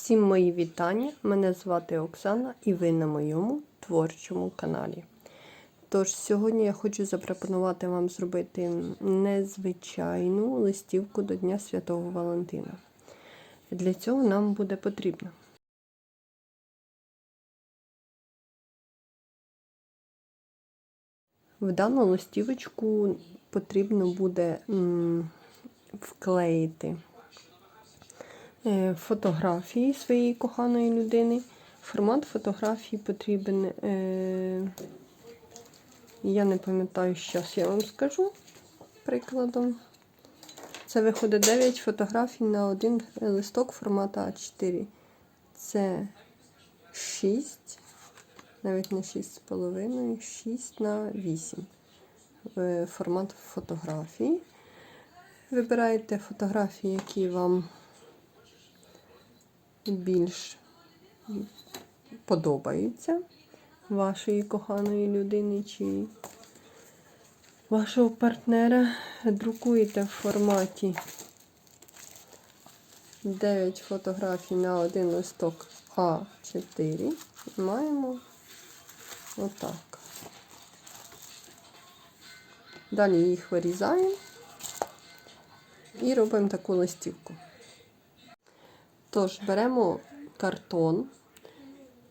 Всім мої вітання. Мене звати Оксана і ви на моєму творчому каналі. Тож, сьогодні я хочу запропонувати вам зробити незвичайну листівку до Дня Святого Валентина. Для цього нам буде потрібно. В дану листівочку потрібно буде м, вклеїти фотографії своєї коханої людини. Формат фотографії потрібен. Е, я не пам'ятаю, зараз я вам скажу прикладом. Це виходить 9 фотографій на один листок формату А4. Це 6, навіть не 6,5, 6 на 8 е, формат фотографій. Вибираєте фотографії, які вам більш подобаються вашої коханої людини чи вашого партнера. Друкуєте в форматі 9 фотографій на один листок А4. Маємо отак. Далі їх вирізаємо і робимо таку листівку. Тож, беремо картон.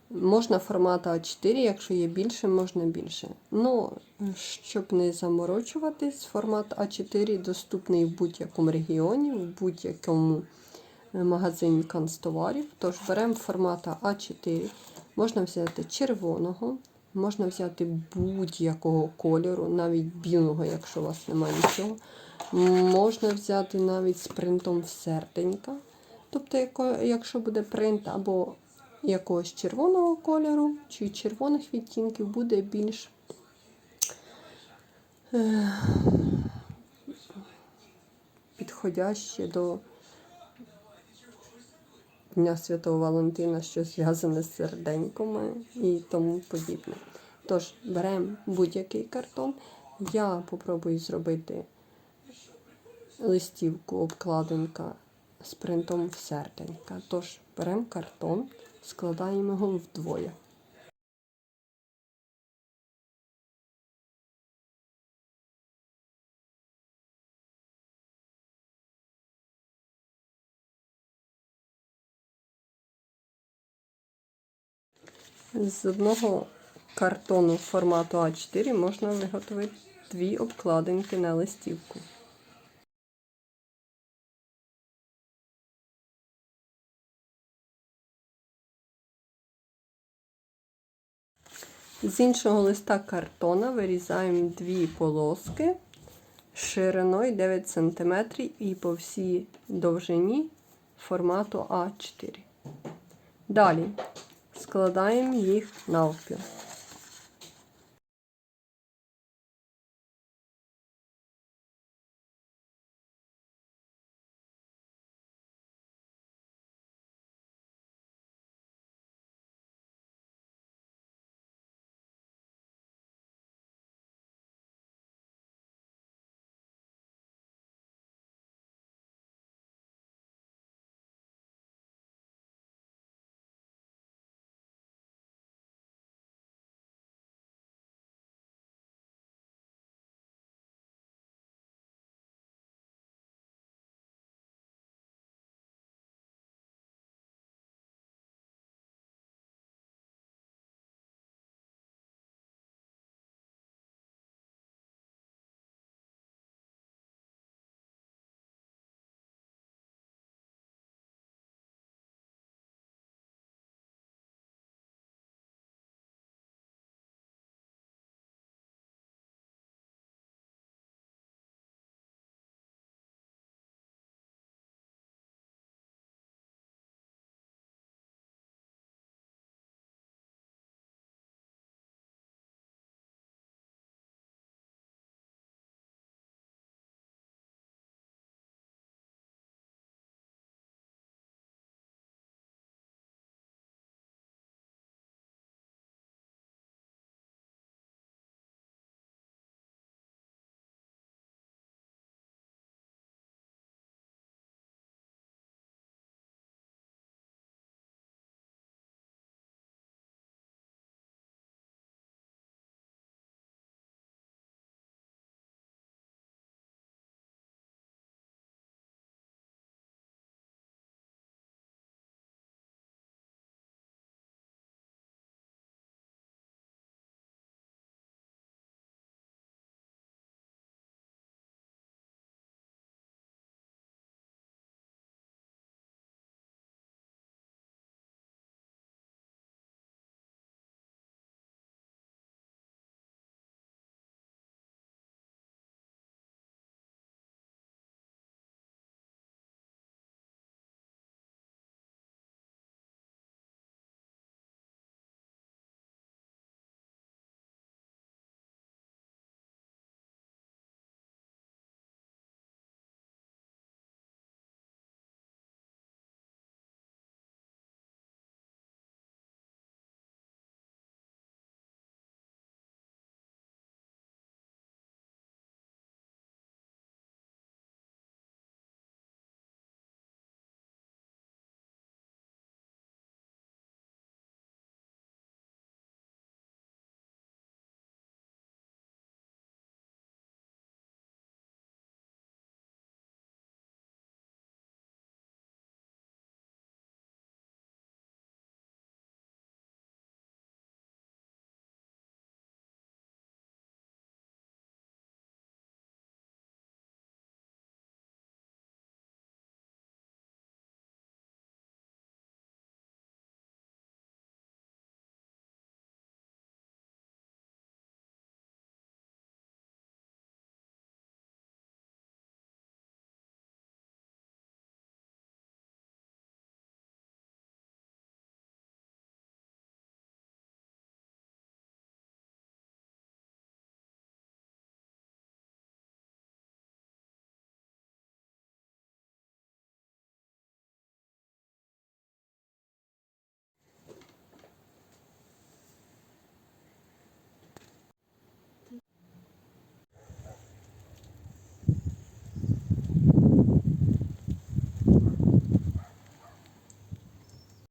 Можна формату А4, якщо є більше, можна більше. Ну, щоб не заморочуватись, формат А4 доступний в будь-якому регіоні, в будь-якому магазині канцтоварів. Тож беремо формата А4. Можна взяти червоного, можна взяти будь-якого кольору, навіть білого, якщо у вас немає нічого. Можна взяти навіть з принтом в серденька. Тобто, якщо буде принт або якогось червоного кольору чи червоних відтінків, буде більш е, підходяще до Дня Святого Валентина, що зв'язане з серденьками і тому подібне. Тож, беремо будь-який картон. Я попробую зробити листівку, обкладинка з принтом в серденька. Тож, беремо картон, складаємо його вдвоє. З одного картону формату А4 можна виготовити дві обкладинки на листівку. З іншого листа картона вирізаємо дві полоски шириною 9 см і по всій довжині формату А4. Далі складаємо їх навпіл.